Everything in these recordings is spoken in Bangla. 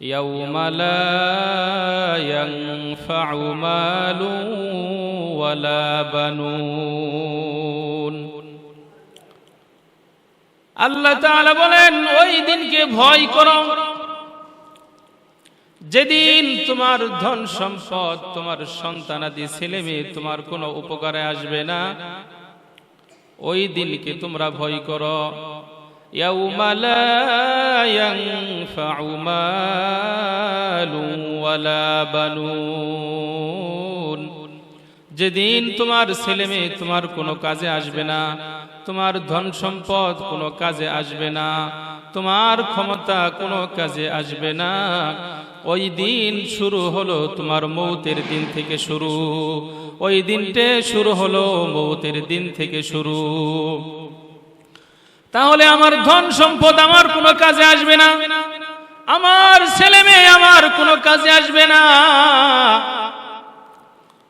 يوم لا ينفع مال ولا بنون আল্লাহ তাআলা বলেন ওই দিনকে ভয় করো যেদিন তোমার ধন সম্পদ তোমার সন্তানাদি ছেলে মেয়ে তোমার কোনো উপকারে আসবে না ওই দিনকে তোমরা ভয় করো يوم لا ينفع مال ولا بنون যেদিন তোমার ছেলে মেয়ে তোমার কোনো কাজে আসবে না তোমার ধন সম্পদ কোনো কাজে আসবে না তোমার ক্ষমতা কোনো কাজে আসবে না ওই দিন শুরু হলো তোমার মৌতের দিন থেকে শুরু ওই দিনটে শুরু হলো মৌতের দিন থেকে শুরু তাহলে আমার ধন সম্পদ আমার কোনো কাজে আসবে না। আমার ছেলে মেয়ে আমার কোনো কাজে আসবে না।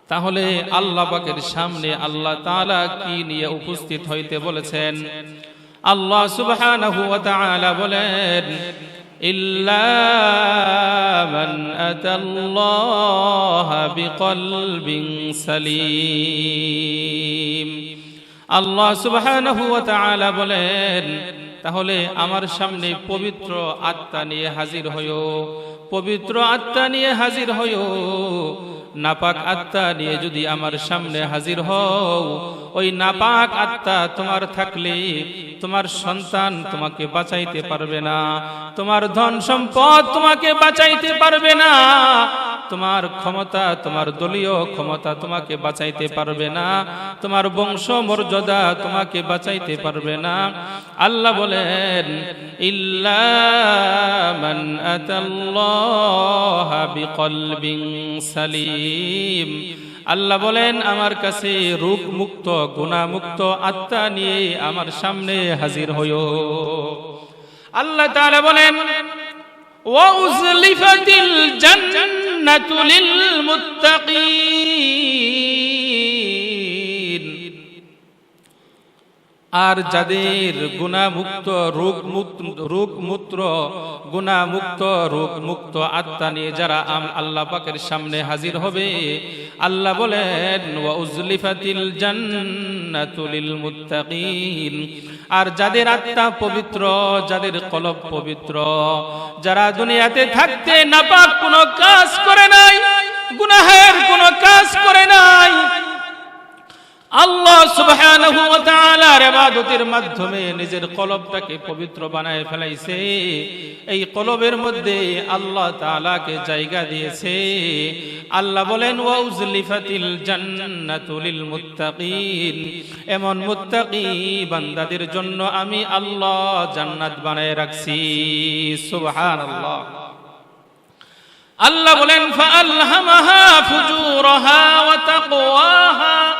তাহলে আল্লাহ পাকের সামনে আল্লাহ তাআলা কি নিয়ে উপস্থিত হইতে বলেছেন? আল্লাহ সুবহানাহু ওয়া তাআলা বলেন, ইল্লা মান আতাল্লাহ বিকলবিন সালিম। আল্লাহ তাআলা বলেন, তাহলে আমার সামনে পবিত্র আত্মা নিয়ে হাজির হইও, পবিত্র আত্মা নিয়ে হাজির হইও। নাপাক আত্মা নিয়ে যদি আমার সামনে হাজির হও, ওই নাপাক আত্মা তোমার থাকলে তোমার সন্তান তোমাকে বাঁচাইতে পারবে না, তোমার ধন সম্পদ তোমাকে বাঁচাইতে পারবে না। তোমার ক্ষমতা, তোমার দলীয় ক্ষমতা তোমাকে বাঁচাইতে পারবে না। তোমার বংশ মর্যাদা তোমাকে বাঁচাইতে পারবে না। আল্লাহ বলেন সালিম। আল্লাহ বলেন, আমার কাছে রূপ মুক্ত গুণামুক্ত আত্মা নিয়ে আমার সামনে হাজির হইও। আল্লাহ তাহলে বলেন, ওয়া উজলিফাতিল الجنة للمتقين. আর যাদের গুণামুক্ত রোগ মুক্ত রোগ মূত্র গুণামুক্ত রোগ মুক্ত আত্মা নিয়ে যারা আল্লাহ পাকের সামনে হাজির হবে, আল্লাহ বলেন উজলিফাতিল আর যাদের আত্মা পবিত্র, যাদের কলব পবিত্র, যারা দুনিয়াতে থাকতে নাপাক কোনো কাজ করে নাই, গুনাহের কোনো কাজ করে নাই আল্লাহ সুবহানাহু ওয়া তাআলার ইবাদতের মাধ্যমে নিজের কলবটাকে পবিত্র বানায় ফেলাইছে। এই কলবের মধ্যে আল্লাহ তাআলাকে জায়গা দিয়েছে। আল্লাহ বলেন ওয়া উজলিফাতিল জান্নাতু লিল মুত্তাকিন এমন মুত্তাকি বান্দাদের জন্য আমি আল্লাহ জান্নাত বানায় রাখছি। সুবহানাল্লাহ। আল্লাহ বলেন, ফাআলহামাহা ফুজুরাহা ওয়া তাকওয়াহা।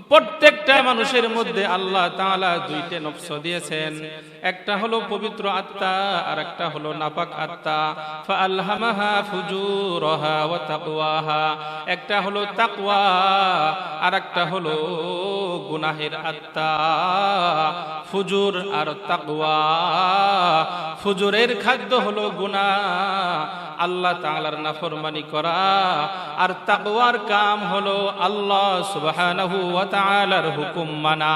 প্রত্যেকটা মানুষের মধ্যে আল্লাহ তাআলা দুইটা নফস দিয়েছেন। একটা হলো পবিত্র আত্মা আর একটা হলো নাপাক আত্মা। ফাআলহামাহা ফুজুরাহা ওয়া তাকওয়াহা। একটা হলো তাকওয়া আর একটা হলো গুনাহের আত্মা, ফুজুর আর তাকওয়া। ফুজুরের খাদ্য হলো গুনাহ। আল্লাহ তাআলার নাফরমানি করা। আর তাকওয়ার কাম হলো আল্লাহ সুবহানাহু ওয়া তাআলার হুকুম মানা।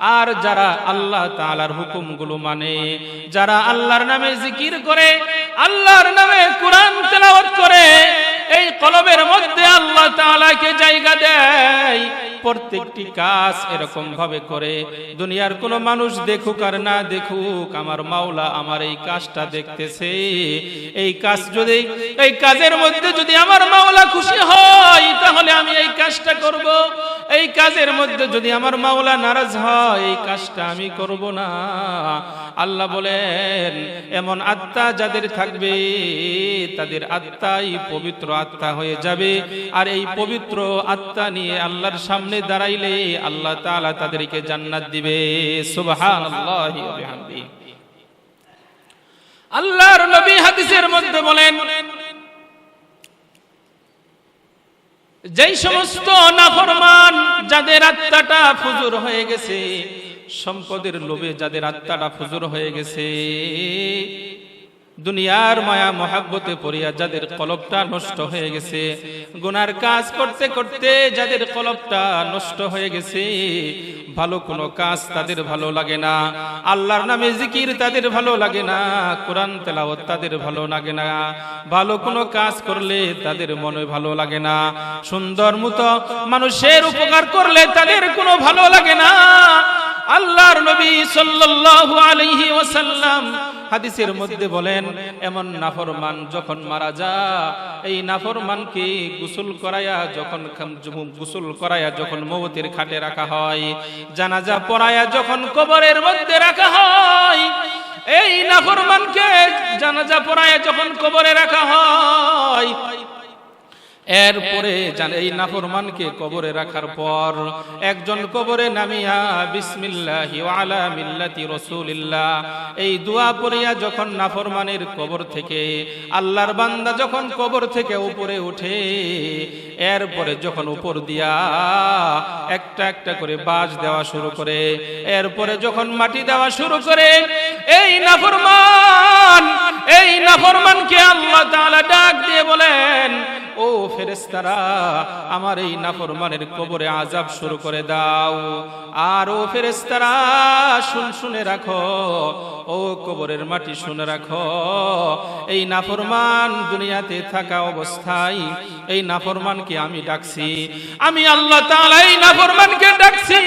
আর যারা আল্লাহ তাআলার হুকুমগুলো মানে যারা আল্লাহর নামে জিকির করে, আল্লাহর নামে কোরআন তেলাওয়াত করে, এই কলবের মধ্যে আল্লাহ তাআলাকে জায়গা দেয়। প্রত্যেকটি কাজ এরকম ভাবে করে। দুনিয়ার কোনো মানুষ দেখুক আর না দেখুক, আমার মাওলা আমার এই কাজটা দেখতেছে। এই কাজ যদি, এই কাজের মধ্যে যদি আমার মাওলা খুশি হয়, তাহলে আমি এই কাজটা করব। এই কাজের মধ্যে যদি আমার মাওলা নারাজ হয়, এই কাজটা আমি করব না। আল্লাহ বলেন, এমন আত্মা যাদের থাকবে, তাদের আত্মাই পবিত্র আত্মা হয়ে যাবে। আর এই পবিত্র আত্মা নিয়ে আল্লাহর সামনে দাঁড়াইলে আল্লাহ তাআলা তাদেরকে জান্নাত দিবে। আল্লাহর নবী হাদিসের মধ্যে বলেন, যেই সমস্ত নাফরমান যাদের আত্মাটা ফুজুর হয়ে গেছে, সম্পদের লোভে যাদের আত্মাটা ফুজুর হয়ে গেছে দুনিয়ার মায়া মহাব্বতে পড়িয়া যাদের কলবটা নষ্ট হয়ে গেছে, গুনার কাজ করতে করতে যাদের কলবটা নষ্ট হয়ে গেছে, ভালো কোনো কাজ তাদের ভালো লাগে না, আল্লাহর নামে জিকির তাদের ভালো লাগে না, কোরআন তেলাওয়াত তাদের ভালো লাগে না, ভালো কোনো কাজ করলে তাদের মনে ভালো লাগে না, সুন্দর মতো মানুষের উপকার করলে তাদের কোনো ভালো লাগে না আল্লাহর নবী সাল্লাল্লাহু আলাইহি ওয়াসাল্লাম হাদিসের মধ্যে বলেন, এমন নাফরমান যখন মারা যা, এই নাফরমানকে গোসল করায়া যখন গোসল করায়া যখন মৌতের খাটে রাখা হয়, জানাজা পড়ায়া যখন কবরের মধ্যে রাখা হয়, এই নাফরমানকে জানাজা পড়ায়া যখন কবরে রাখা হয় এরপরে এই নাফরমানকে কবরে রাখার পর একজন কবরে নামিয়া, বিসমিল্লাহি আলা মিল্লাতি রাসূলিল্লাহ। এই দোয়া পড়িয়া যখন নাফরমানের কবর থেকে, আল্লাহর বান্দা যখন কবর থেকে উপরে উঠে, এরপরে যখন উপর দিয়া একটা একটা করে বাজ দেওয়া শুরু করে, এরপরে যখন মাটি দেওয়া শুরু করে, এই নাফরমান, এই নাফরমানকে আল্লাহ তাআলা ডাক দিয়ে বলেন ও ফেরেস্তারা আমার এই নাফরমানের কবরে আজাব শুরু করে দাও। আর ও ফেরেস্তারা শুন, শুনে রাখো। ও কবরের মাটি শুনে রাখো। এই নাফরমান দুনিয়াতে থাকা অবস্থায়, এই নাফরমানকে আমি ডাকছি। আমি আল্লাহ তাআলা এই নাফরমানকে ডাকছি।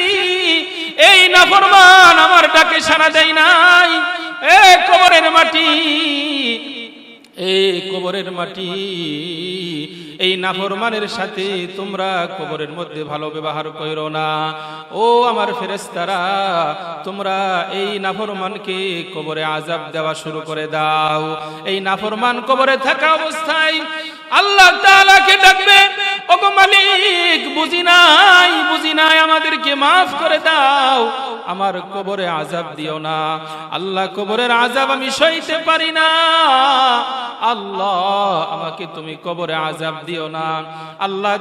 এই নাফরমান আমার ডাকে সাড়া দেয় নাই। এ কবরের মাটি এই কবরের মাটি, এই নাফরমানের সাথে তোমরা কবরের মধ্যে ভালো ব্যবহার করো না। ও আমার ফেরেস্তারা তোমরা এই নাফরমানকে কবরে আজাব দেওয়া শুরু করে দাও। এই নাফরমান কবরে থাকা অবস্থায় আল্লাহ তাআলাকে ডাকবে ওগো মালিক, বুঝি নাই বুঝি নাই, আমাদেরকে মাফ করে দাও। আমার কবরে আজাব দিও না। আল্লাহ কবরের আজাব আমি সইতে পারি না। আল্লাহ, আমাকে তুমি কবরে আজাব দিও না। আল্লাহ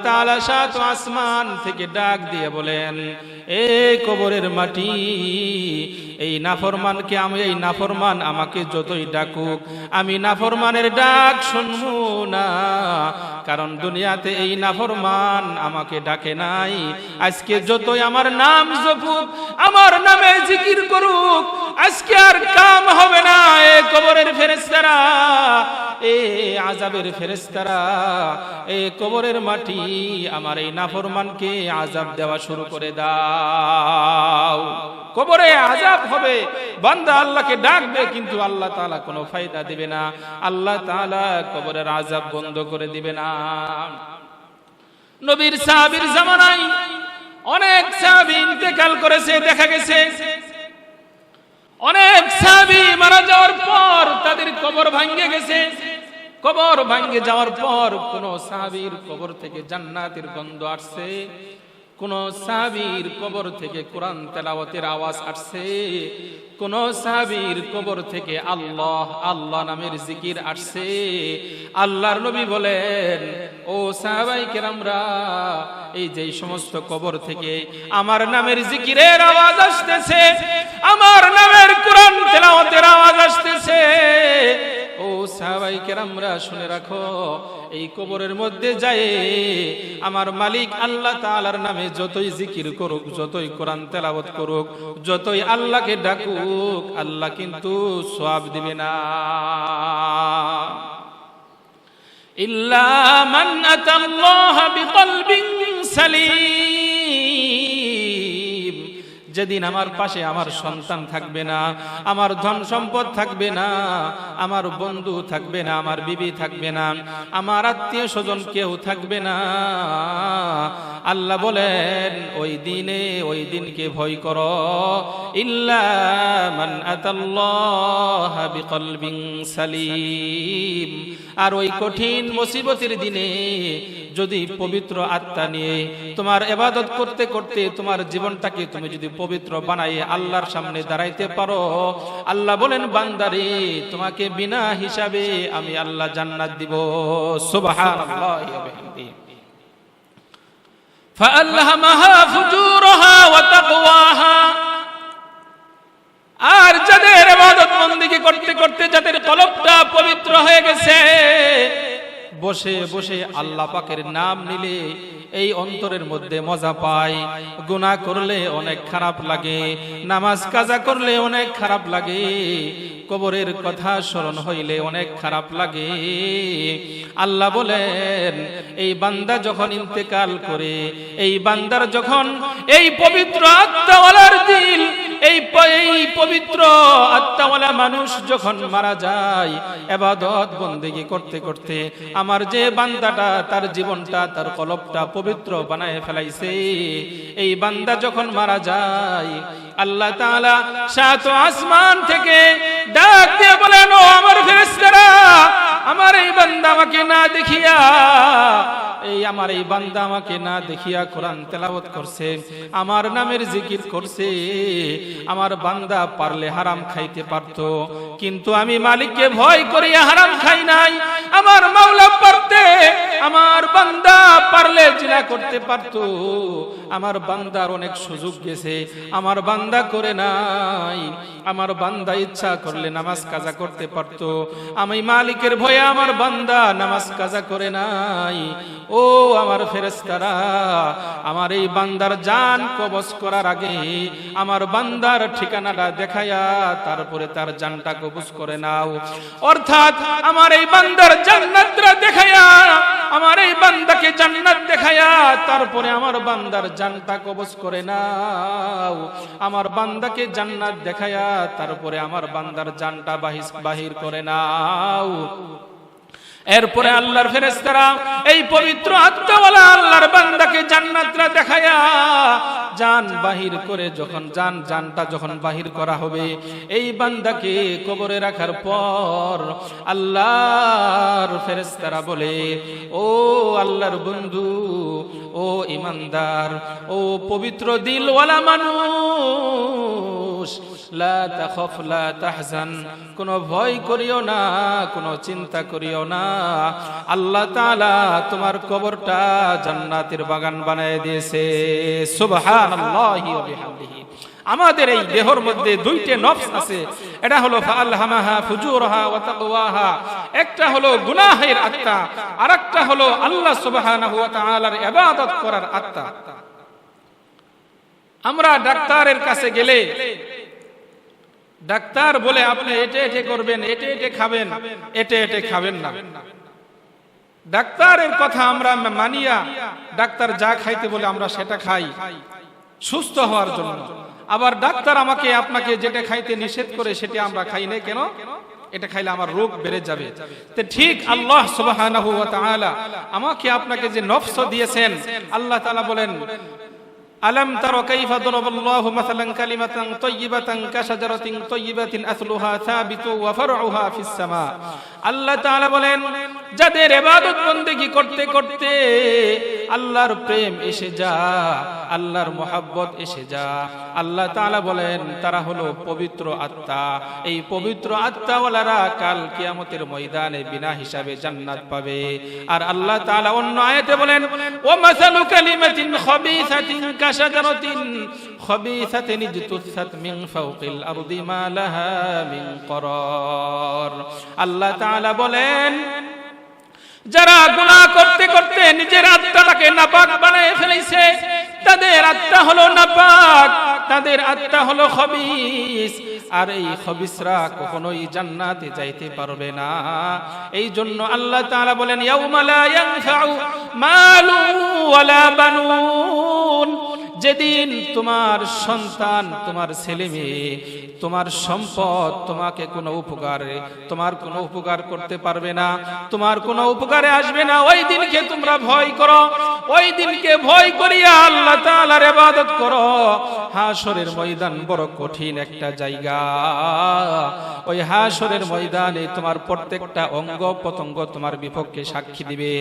সাত আসমান থেকে ডাক দিয়ে বলেন, এ কবরের মাটি, এই নাফরমানকে আমি, এই নাফরমান আমাকে যতই ডাকুক, আমি নাফরমানের ডাক শুনব না। কারণ দুনিয়াতে এই নাফরমান আমাকে ডাকে নাই। আজকে যতই আমার নাম জপুক, আমার নামে জিকির করুক, আজকে আর কাম হবে না। এ কবরের ফেরেস্তারা এ আজাবের ফেরেস্তারা এ কবরের মাটি, আমার এই নাফরমানকে আজাব দেওয়া শুরু করে দাও। কবরে আজাব হবে, বান্দা আল্লাহকে ডাকবে, কিন্তু আল্লাহ তাআলা কোনো ফায়দা দিবে না। আল্লাহ তাআলা কবরের আজাব বন্ধ করে দিবে না। নবীর সাহাবীর জামানায় অনেক সাহাবী ইন্তেকাল করেছে, দেখা গেছে। অনেক সাহাবী মারা যাওয়ার পর তাদের কবর ভাঙ্গে গেছে। কবর ভাঙ্গে যাওয়ার পর কোন সাহাবীর কবর থেকে জান্নাতের গন্ধ আসছে। কোন সাবির কবর থেকে কোরআন তেলাওয়াতের আওয়াজ আসছে। কোন সাহাবীর কবর থেকে আল্লাহ আল্লাহ নামের জিকির আসছে। আল্লাহর নবী বলেন, ও সাহাবাই কেরামরা, এই যে সমস্ত কবর থেকে আমার নামের জিকিরের আওয়াজ আসতেছে, আমার নামের কোরআন তেলাওয়াতের আওয়াজ আসতেছে। ও সাহাবাই কেরামরা শুনে রাখো, এই কবরের মধ্যে যায় আমার মালিক আল্লাহ তাআলার নামে যতই জিকির করুক, যতই কোরআন তেলাবত করুক, যতই আল্লাহকে ডাকুক, আল্লাহ কিন্তু সওয়াব দিবে না। ইল্লা মান আতাল্লাহ বিকলবিন সালিম। যেদিন আমার পাশে আমার সন্তান থাকবে না, আমার ধন সম্পদ থাকবে না, আমার বন্ধু থাকবে না, আমার বিবি থাকবে না, আমার আত্মীয় স্বজন কেউ থাকবে না। আল্লাহ বলেন, ওই দিনে ওই দিনকে ভয় করো। সালিম। আর ওই কঠিন মুসিবতের দিনে যদি পবিত্র আত্মা নিয়ে তোমার এবাদত করতে করতে তোমার জীবনটাকে তুমি যদি পবিত্র বানাই আল্লাহর সামনে দাঁড়াইতে পারো আল্লাহ বলেন বান্দারে তোমাকে বিনা হিসাবে আমি আল্লাহ জান্নাত দিব সুবহানাল্লাহি ওয়া বিহামদিহি فألهمها فجورها وتقواها আর যাদের ইবাদত বন্দিগি করতে করতে যাদের কলবটা পবিত্র হয়ে গেছে বসে বসে আল্লাহ পাকের নাম নিলে এই অন্তরের মধ্যে মজা পায়। গুনাহ করলে অনেক খারাপ লাগে, নামাজ কাজা করলে অনেক খারাপ লাগে, কবরের কথা স্মরণ হইলে অনেক খারাপ লাগে। আল্লাহ বলেন, এই বান্দা যখন ইন্তেকাল করে, এই বান্দার যখন এই পবিত্র আত্মাওয়ালার দিল এই পবিত্র আত্মাওয়ালা মানুষ যখন মারা যায়, এবাদত বন্দেগি করতে করতে আমার যে বান্দাটা তার জীবনটা, তার কলবটা পবিত্র বানায় ফেলাইছে। এই বান্দা যখন মারা যায়, আল্লাহ তাআলা সাত আসমান থেকে ডাক দিয়ে বলেন, ও আমার ফেরেশতারা, আমার এই বান্দা আমাকে না দেখিয়া এই আমার এই বান্দা আমাকে না দেখিয়া কোরআন তেলাবত করছে, আমার নামের জিকির করছে, আমার বান্দা পারলে হারাম খাইতে পারত, কিন্তু আমি মালিককে ভয় করিয়া হারাম খাই নাই, আমার মাওলা পারতে, আমার বান্দা পারলে জিনা করতে পারত, আমার বান্দার অনেক সুযোগ গেছে, আমার বান্দা করে নাই, আমার বান্দা ইচ্ছা করলে নামাজ কাজা করতে পারত, আমি মালিকের ভয়ে আমার বান্দা নামাজ কাজা করে নাই আমার ফেরেস্তারা আমার এই বান্দার জান কবজ করার আগে আমার বান্দার ঠিকানাটা দেখায়া তারপরে তার জানটা কবজ করে নাও। অর্থাৎ আমার এই বান্দার জান্নাতটা দেখায়া আমার এই বান্দাকে জান্নাত দেখায়া তারপরে আমার বান্দার জানটা কবজ করে নাও। আমার বান্দাকে জান্নাত দেখায়া তারপরে আমার বান্দার জানটা বাহির করে নাও। এরপরে আল্লাহর ফেরেশতারা এই পবিত্র আত্মাওয়ালা আল্লাহর বান্দাকে জান্নাতরা দেখায়া জান বাহির করে যখন জান জানটা যখন বাহির করা হবে, এই বান্দাকে কবরে রাখার পর আল্লাহর ফেরেশতারা বলে, ও আল্লাহর বন্ধু, ও ইমানদার, ও পবিত্র দিলওয়ালা মানুষ কোনো ভয় করিও না, কোনো চিন্তা করিও না। আল্লাহ তাআলা তোমার কবরটা জান্নাতের বাগান বানায় দিয়েছে। আমাদের এই দেহর মধ্যে দুইটা নফস আছে। এটা হলো ফাআলহামাহা ফুজুরহা ওয়া তাকওয়াহা। একটা হলো গুনাহের আত্মা, আরেকটা হলো আল্লাহ সুবহানাহু ওয়া তাআলার ইবাদত করার আত্মা। আমরা ডাক্তারের কাছে গেলে ডাক্তার বলে আপনি এটে এটে করবেন, এটে এটে খাবেন, এটে এটে খাবেন না। ডাক্তারের কথা আমরা মানিয়া ডাক্তার যা খাইতে বলে আমরা সেটা খাই, সুস্থ হওয়ার জন্য। আবার ডাক্তার আমাকে, আপনাকে যেটা খাইতে নিষেধ করে সেটা আমরা খাই না কেন? এটা খাইলে আমার রোগ বেড়ে যাবে। তো ঠিক আল্লাহ সুবহানাহু ওয়া তাআলা আমাকে আপনাকে যে নফস দিয়েছেন, আল্লাহ তাআলা বলেন ألم تر كيف ضرب الله مثلا كلمة طيبة كشجرة طيبة أصلها ثابت وفرعها في السماء আল্লাহ তাআলা বলেন যাদের ইবাদত বন্দেগী করতে করতে আল্লাহর প্রেম এসে যা, আল্লাহর মোহাব্বত এসে যা। আল্লাহ তালা বলেন, তারা হলো পবিত্র আত্মা। এই পবিত্র আত্মাওয়ালারা কাল কিয়ামতের ময়দানে বিনা হিসাবে জান্নাত পাবে। আর আল্লাহ তালা অন্য আয়াতে বলেন ও মাসালু কালিমাতিন খাবিসাতিন কাশাজারাতিন খাবিসাতিন ইজতুসাত মিন ফাওকিল আরদি মা লাহা মিন করার। আল্লাহ তাআলা বলেন যারা গুণা করতে করতে নিজের আত্মাটাকে নাপাক বানায় ফেলেছে, তাদের আত্মা হলো নাপাক, তাদের আত্মা হলো খবিস। আর এই খবিসরা কখনোই জান্নাতে যাইতে পারবে না। এই জন্য আল্লাহ তাআলা বলেন, ইয়াউমা লা ইয়ানফাউ মালু ওয়ালা বানুন। যেদিন তোমার সন্তান, তোমার ছেলে মেয়ে, তোমার সম্পদ তোমাকে কোনো উপকারে, তোমার কোনো উপকার করতে পারবে না, তোমার কোনো উপকারে আসবে না, ওই দিনকে তোমরা ভয় করো, ওই দিনকে ভয় করিয়া আল্লাহ তাআলার ইবাদত করো। হাসরের ময়দান বড় কঠিন একটা জায়গা। ওই হাসরের ময়দানে তোমার প্রত্যেকটা অঙ্গ প্রত্যঙ্গ তোমার বিপক্ষে সাক্ষী দিবে।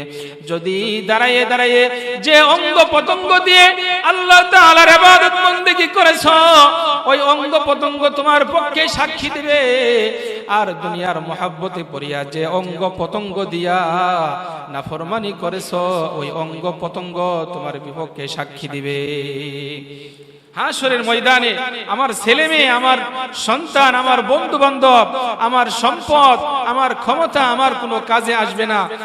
যদি দাঁড়াইয়ে দাঁড়াইয়ে যে অঙ্গ প্রত্যঙ্গ দিয়ে আল্লাহ তাআলার ইবাদত বন্দেগী করেছ? ওই অঙ্গ প্রত্যঙ্গ তোমার পক্ষে সাক্ষী দিবে। আর দুনিয়ার পড়িয়া যে অঙ্গ প্রত্যঙ্গ দিয়া নাফরমানি করেছ, ওই অঙ্গ প্রত্যঙ্গ তোমার বিপক্ষে সাক্ষী দিবে। হাসরের ময়দানে আমার ছেলে মেয়ে, আমার সন্তান, আমার বন্ধু বান্ধব আমার সম্পদ, আমার ক্ষমতা, আমার কোনো কাজে আসবে না।